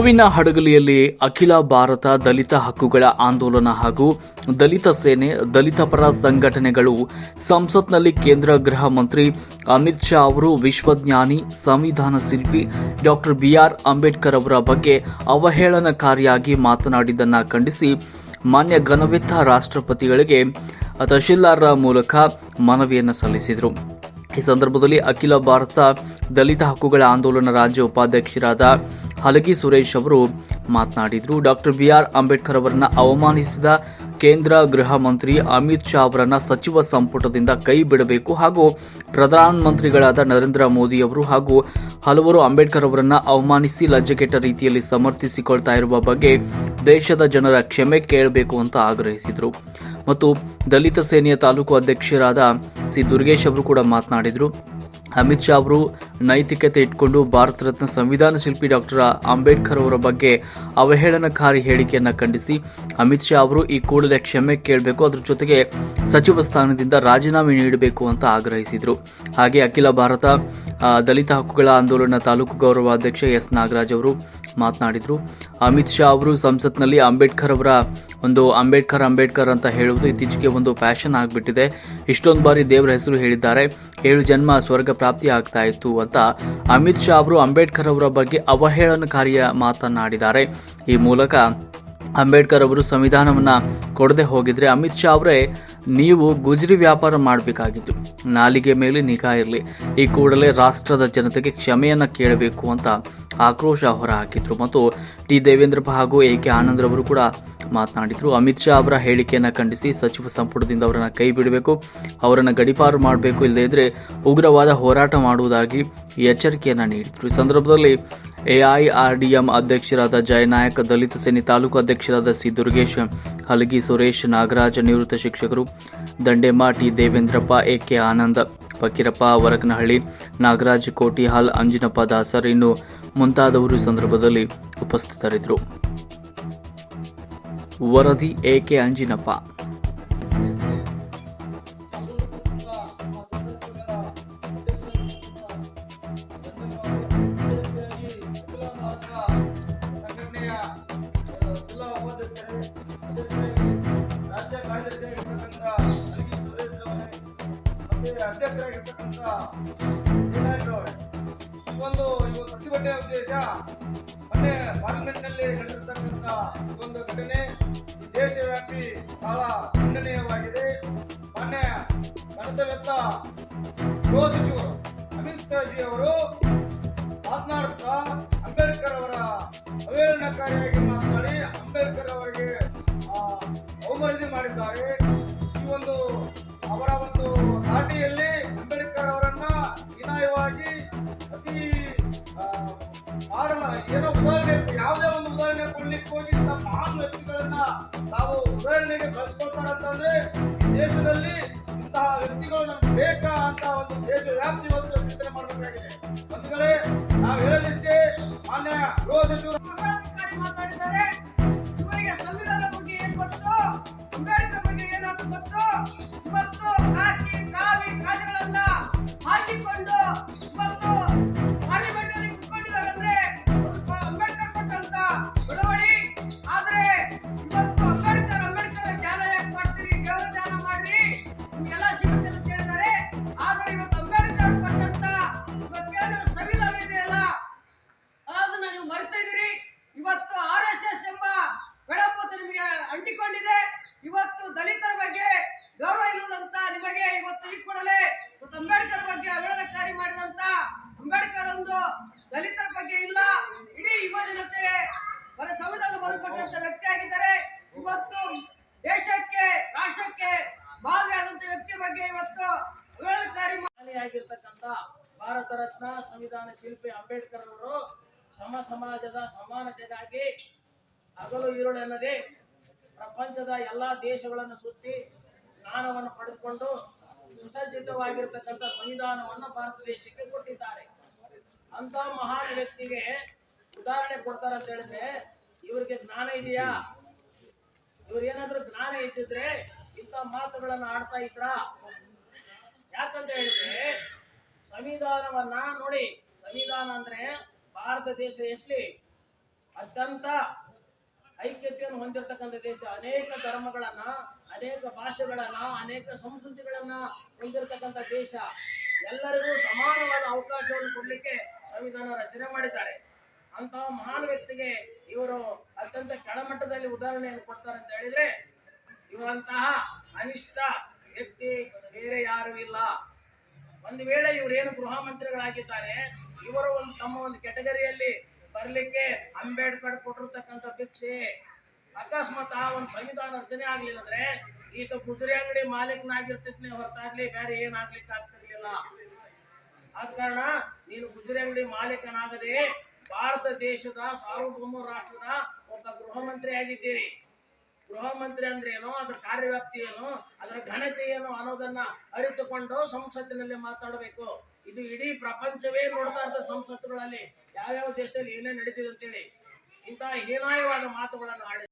ಹೂವಿನ ಹಡಗಲಿಯಲ್ಲಿ ಅಖಿಲ ಭಾರತ ದಲಿತ ಹಕ್ಕುಗಳ ಆಂದೋಲನ ಹಾಗೂ ದಲಿತ ಸೇನೆ, ದಲಿತ ಪರ ಸಂಘಟನೆಗಳು, ಸಂಸತ್ನಲ್ಲಿ ಕೇಂದ್ರ ಗೃಹ ಮಂತ್ರಿ ಅಮಿತ್ ಶಾ ಅವರು ವಿಶ್ವಜ್ಞಾನಿ, ಸಂವಿಧಾನ ಶಿಲ್ಪಿ ಡಾಕ್ಟರ್ ಬಿಆರ್ ಅಂಬೇಡ್ಕರ್ ಅವರ ಬಗ್ಗೆ ಅವಹೇಳನಕಾರಿಯಾಗಿ ಮಾತನಾಡಿದ್ದನ್ನು ಖಂಡಿಸಿ ಮಾನ್ಯ ಘನವೆತ್ತ ರಾಷ್ಟ್ರಪತಿಗಳಿಗೆ ತಹಶೀಲ್ದಾರರ ಮೂಲಕ ಮನವಿಯನ್ನು ಸಲ್ಲಿಸಿದರು. ಈ ಸಂದರ್ಭದಲ್ಲಿ ಅಖಿಲ ಭಾರತ ದಲಿತ ಹಕ್ಕುಗಳ ಆಂದೋಲನ ರಾಜ್ಯ ಉಪಾಧ್ಯಕ್ಷರಾದ ಹಲಗಿ ಸುರೇಶ್ ಅವರು ಮಾತನಾಡಿದರು. ಡಾಕ್ಟರ್ ಬಿಆರ್ ಅಂಬೇಡ್ಕರ್ ಅವರನ್ನು ಅವಮಾನಿಸಿದ ಕೇಂದ್ರ ಗೃಹ ಮಂತ್ರಿ ಅಮಿತ್ ಶಾ ಅವರನ್ನು ಸಚಿವ ಸಂಪುಟದಿಂದ ಕೈ ಬಿಡಬೇಕು ಹಾಗೂ ಪ್ರಧಾನಮಂತ್ರಿಗಳಾದ ನರೇಂದ್ರ ಮೋದಿ ಅವರು ಹಾಗೂ ಹಲವರು ಅಂಬೇಡ್ಕರ್ ಅವರನ್ನು ಅವಮಾನಿಸಿ ಲಜ್ಜೆಗೆಟ್ಟ ರೀತಿಯಲ್ಲಿ ಸಮರ್ಥಿಸಿಕೊಳ್ತಾ ಇರುವ ಬಗ್ಗೆ ದೇಶದ ಜನರ ಕ್ಷಮೆ ಕೇಳಬೇಕು ಅಂತ ಆಗ್ರಹಿಸಿದರು. ಮತ್ತು ದಲಿತ ಸೇನೆಯ ತಾಲೂಕು ಅಧ್ಯಕ್ಷರಾದ ಸಿ ದುರ್ಗೇಶ್ ಅವರು ಕೂಡ ಮಾತನಾಡಿದರು. ಅಮಿತ್ ಶಾ ಅವರು ನೈತಿಕತೆ ಇಟ್ಕೊಂಡು ಭಾರತ ರತ್ನ ಸಂವಿಧಾನ ಶಿಲ್ಪಿ ಡಾಕ್ಟರ್ ಅಂಬೇಡ್ಕರ್ ಅವರ ಬಗ್ಗೆ ಅವಹೇಳನಕಾರಿ ಹೇಳಿಕೆಯನ್ನು ಖಂಡಿಸಿ ಅಮಿತ್ ಶಾ ಅವರು ಈ ಕೂಡಲೇ ಕ್ಷಮೆ ಕೇಳಬೇಕು, ಅದರ ಜೊತೆಗೆ ಸಚಿವ ಸ್ಥಾನದಿಂದ ರಾಜೀನಾಮೆ ನೀಡಬೇಕು ಅಂತ ಆಗ್ರಹಿಸಿದರು. ಹಾಗೆ ಅಖಿಲ ಭಾರತ ದಲಿತ ಹಕ್ಕುಗಳ ಆಂದೋಲನ ತಾಲೂಕು ಗೌರವ ಅಧ್ಯಕ್ಷ ಎಸ್ ನಾಗರಾಜ್ ಅವರು ಮಾತನಾಡಿದರು. ಅಮಿತ್ ಶಾ ಅವರು ಸಂಸತ್ನಲ್ಲಿ ಅಂಬೇಡ್ಕರ್ ಅವರ ಒಂದು ಅಂಬೇಡ್ಕರ್ ಅಂಬೇಡ್ಕರ್ ಅಂತ ಹೇಳುವುದು ಇತ್ತೀಚೆಗೆ ಒಂದು ಫ್ಯಾಷನ್ ಆಗಿಬಿಟ್ಟಿದೆ. ಇಷ್ಟೊಂದು ಬಾರಿ ದೇವರ ಹೆಸರು ಹೇಳಿದ್ದಾರೆ. ಏಳು ಜನ್ಮ ಸ್ವರ್ಗ ಪ್ರಾಪ್ತಿ ಆಗ್ತಾ ಇತ್ತು ಅಮಿತ್ ಶಾ ಅವರು ಅಂಬೇಡ್ಕರ್ ಅವರ ಬಗ್ಗೆ ಅವಹೇಳನಕಾರಿಯ ಮಾತನಾಡಿದ್ದಾರೆ ಈ ಮೂಲಕ ಅಂಬೇಡ್ಕರ್ ಅವರು ಸಂವಿಧಾನವನ್ನು ಕೊಡದೆ ಹೋಗಿದ್ರೆ ಅಮಿತ್ ಶಾ ಅವರೇ ನೀವು ಗುಜರಿ ವ್ಯಾಪಾರ ಮಾಡಬೇಕಾಗಿತ್ತು. ನಾಲಿಗೆ ಮೇಲೆ ನಿಗಾ ಇರಲಿ. ಈ ಕೂಡಲೇ ರಾಷ್ಟ್ರದ ಜನತೆಗೆ ಕ್ಷಮೆಯನ್ನ ಕೇಳಬೇಕು ಅಂತ ಆಕ್ರೋಶ ಹೊರಹಾಕಿದ್ರು. ಮತ್ತು ಟಿ ದೇವೇಂದ್ರ ಹಾಗೂ ಎ ಕೆ ಆನಂದ್ರವರು ಕೂಡ ಮಾತನಾಡಿದ್ರು. ಅಮಿತ್ ಶಾ ಅವರ ಹೇಳಿಕೆಯನ್ನು ಖಂಡಿಸಿ ಸಚಿವ ಸಂಪುಟದಿಂದ ಅವರನ್ನ ಕೈ ಬಿಡಬೇಕು, ಅವರನ್ನು ಗಡಿಪಾರು ಮಾಡಬೇಕು ಇಲ್ಲದೇ ಇದ್ರೆ ಉಗ್ರವಾದ ಹೋರಾಟ ಮಾಡುವುದಾಗಿ ಎಚ್ಚರಿಕೆಯನ್ನು ನೀಡಿದ್ರು. ಈ ಸಂದರ್ಭದಲ್ಲಿ ಎಐಆರ್ಡಿಎಂ ಅಧ್ಯಕ್ಷರಾದ ಜಯನಾಯಕ್, ದಲಿತ ಸೇನೆ ತಾಲೂಕು ಅಧ್ಯಕ್ಷರಾದ ಸಿ ದುರ್ಗೇಶ್, ಹಲಗಿ ಸುರೇಶ್, ನಾಗರಾಜ್, ನಿವೃತ್ತ ಶಿಕ್ಷಕರು Dandemma, T Devendrappa, A K Anand Fakirappa Varakanahalli Nagaraj Kotihal Anjinappa Dasar ಇನ್ನು ಮುಂತಾದವರು ಸಂದರ್ಭದಲ್ಲಿ ಉಪಸ್ಥಿತರಿದ್ದರು. ವರದಿ ಎಕೆ ಅಂಜಿನಪ್ಪ. ಅಧ್ಯಕ್ಷರಾಗಿರ್ತಕ್ಕಂಥ ಈ ಒಂದು ಈ ಒಂದು ಪ್ರತಿಭಟನೆಯ ಉದ್ದೇಶ, ಮೊನ್ನೆ ಪಾರ್ಲಿಮೆಂಟ್ನಲ್ಲಿ ನಡೆದಿರ್ತಕ್ಕಂಥ ಈ ಒಂದು ಘಟನೆ ದೇಶವ್ಯಾಪಿ ಬಹಳ ಖಂಡನೀಯವಾಗಿದೆ. ಮೊನ್ನೆ ಕರ್ತವ್ಯತ್ತ ಗೃಹ ಸಚಿವರು ಅಮಿತ್ ಶಾಜಿ ಅವರು ಮಾತನಾಡುತ್ತಾ ಅಂಬೇಡ್ಕರ್ ಅವರ ಅವಹೇಳನಕಾರಿಯಾಗಿ ಮಾತನಾಡಿ ಅಂಬೇಡ್ಕರ್ ಅವರಿಗೆ ಅವಮರ್ಯಾದೆ ಮಾಡಿದ್ದಾರೆ. ವ್ಯಕ್ತಿಗಳನ್ನ ತಾವು ಉದಾಹರಣೆಗೆ ಬಳಸ್ಕೊಳ್ತಾರಂತಂದ್ರೆ ದೇಶದಲ್ಲಿ ಇಂತಹ ವ್ಯಕ್ತಿಗಳು ನಮ್ಗೆ ಬೇಕಾ ಅಂತ ಒಂದು ದೇಶ ವ್ಯಾಪ್ತಿ ಒಂದು ಚಿಂತನೆ ಮಾಡಬೇಕಾಗಿದೆ. ಬಂಧುಗಳೇ, ನಾವು ಹೇಳಲಿಕ್ಕೆ ಮಾನ್ಯ ಗೃಹ ಸಚಿವರು ಮಾತಾಡಿದ್ದಾರೆ. ಇವರಿಗೆ ಸಂವಿಧಾನ ಬಗ್ಗೆ ಏನ್ ಗೊತ್ತು? ಅಂಬೇಡ್ಕರ್ ಬಗ್ಗೆ ಏನಾದ್ರು ಗೊತ್ತು? ಇವತ್ತು ಕಾಕಿ ಕಾವಿ ಕಾಜಗಳನ್ನ ಹಾಕಿಕೊಂಡು ಇವತ್ತು ಸಮಾಜದ ಸಮಾನತೆಗಾಗಿ ಹಗಲು ಈರುಳೆನ್ನದೆ ಪ್ರಪಂಚದ ಎಲ್ಲಾ ದೇಶಗಳನ್ನು ಸುತ್ತಿ ಜ್ಞಾನವನ್ನು ಪಡೆದುಕೊಂಡು ಸುಸಜ್ಜಿತವಾಗಿರ್ತಕ್ಕಂಥ ಸಂವಿಧಾನವನ್ನು ಭಾರತ ದೇಶಕ್ಕೆ ಕೊಟ್ಟಿದ್ದಾರೆ. ಅಂತ ಮಹಾನ್ ವ್ಯಕ್ತಿಗೆ ಉದಾಹರಣೆ ಕೊಡ್ತಾರೆ ಅಂತ ಹೇಳಿದ್ರೆ, ಇವರಿಗೆ ಜ್ಞಾನ ಇದೆಯಾ? ಇವ್ರೇನಾದ್ರೂ ಜ್ಞಾನ ಇದ್ದಿದ್ರೆ ಇಂಥ ಮಾತುಗಳನ್ನು ಆಡ್ತಾ ಇದ್ರ? ಯಾಕಂತ ಹೇಳಿದ್ರೆ, ಸಂವಿಧಾನವನ್ನ ನೋಡಿ, ಸಂವಿಧಾನ ಅಂದ್ರೆ ಭಾರತ ದೇಶ ಎಷ್ಟ್ಲಿ? ಅತ್ಯಂತ ಐಕ್ಯತೆಯನ್ನು ಹೊಂದಿರತಕ್ಕಂಥ ದೇಶ. ಅನೇಕ ಧರ್ಮಗಳನ್ನ, ಅನೇಕ ಭಾಷೆಗಳನ್ನ, ಅನೇಕ ಸಂಸ್ಕೃತಿಗಳನ್ನ ಹೊಂದಿರತಕ್ಕಂಥ ದೇಶ. ಎಲ್ಲರಿಗೂ ಸಮಾನವಾದ ಅವಕಾಶವನ್ನು ಕೊಡ್ಲಿಕ್ಕೆ ಸಂವಿಧಾನ ರಚನೆ ಮಾಡಿದ್ದಾರೆ. ಅಂತಹ ಮಹಾನ್ ವ್ಯಕ್ತಿಗೆ ಇವರು ಅತ್ಯಂತ ಕೆಳಮಟ್ಟದಲ್ಲಿ ಉದಾಹರಣೆಯನ್ನು ಕೊಡ್ತಾರೆ ಅಂತ ಹೇಳಿದ್ರೆ ಇವರಂತಹ ಅನಿಷ್ಟ ವ್ಯಕ್ತಿ ಬೇರೆ ಯಾರೂ ಇಲ್ಲ. ಒಂದು ವೇಳೆ ಇವರೇನು ಗೃಹ ಮಂತ್ರಿಗಳಾಗಿದ್ದಾರೆ ಇವರು ಒಂದು ತಮ್ಮ ಒಂದು ಕೆಟಗರಿಯಲ್ಲಿ ಬರಲಿಕ್ಕೆ ಅಂಬೇಡ್ಕರ್ ಕೊಟ್ಟಿರ್ತಕ್ಕಂಥ ಭಿಕ್ಷೆ. ಅಕಸ್ಮಾತ್ ಆ ಒಂದು ಸಂವಿಧಾನ ರಚನೆ ಆಗ್ಲಿಲ್ಲ ಅಂದ್ರೆ ಈಗ ಗುಜರಿ ಅಂಗಡಿ ಮಾಲೀಕನಾಗಿರ್ತಿದ್ನೇ ಹೊರತಾಗ್ಲಿ ಬೇರೆ ಏನಾಗ್ಲಿಕ್ಕೆ ಆಗ್ತಿರ್ಲಿಲ್ಲ. ಆದ ಕಾರಣ ನೀನು ಗುಜರಿ ಅಂಗಡಿ ಮಾಲೀಕನಾಗದೆ ಭಾರತ ದೇಶದ ಸಾರ್ವಭೌಮ ರಾಷ್ಟ್ರದ ಒಬ್ಬ ಗೃಹ ಮಂತ್ರಿ ಆಗಿದ್ದೀರಿ ಗೃಹ ಮಂತ್ರಿ ಅಂದ್ರೆ ಏನೋ, ಅದರ ಕಾರ್ಯವ್ಯಾಪ್ತಿ ಏನು, ಅದರ ಘನತೆ ಏನು ಅನ್ನೋದನ್ನ ಅರಿತುಕೊಂಡು ಸಂಸತ್ತಿನಲ್ಲಿ ಮಾತಾಡಬೇಕು. ಇದು ಇಡೀ ಪ್ರಪಂಚವೇ ನೋಡ್ತಾ ಇರ್ತದೆ ಸಂಸತ್ತುಗಳಲ್ಲಿ. ಯಾವ್ಯಾವ ದೇಶದಲ್ಲಿ ಏನೇ ನಡೀತಿದೆ ಅಂತೇಳಿ. ಇಂತಹ ಹೀನಾಯವಾದ ಮಾತುಗಳನ್ನು ಆಡಿ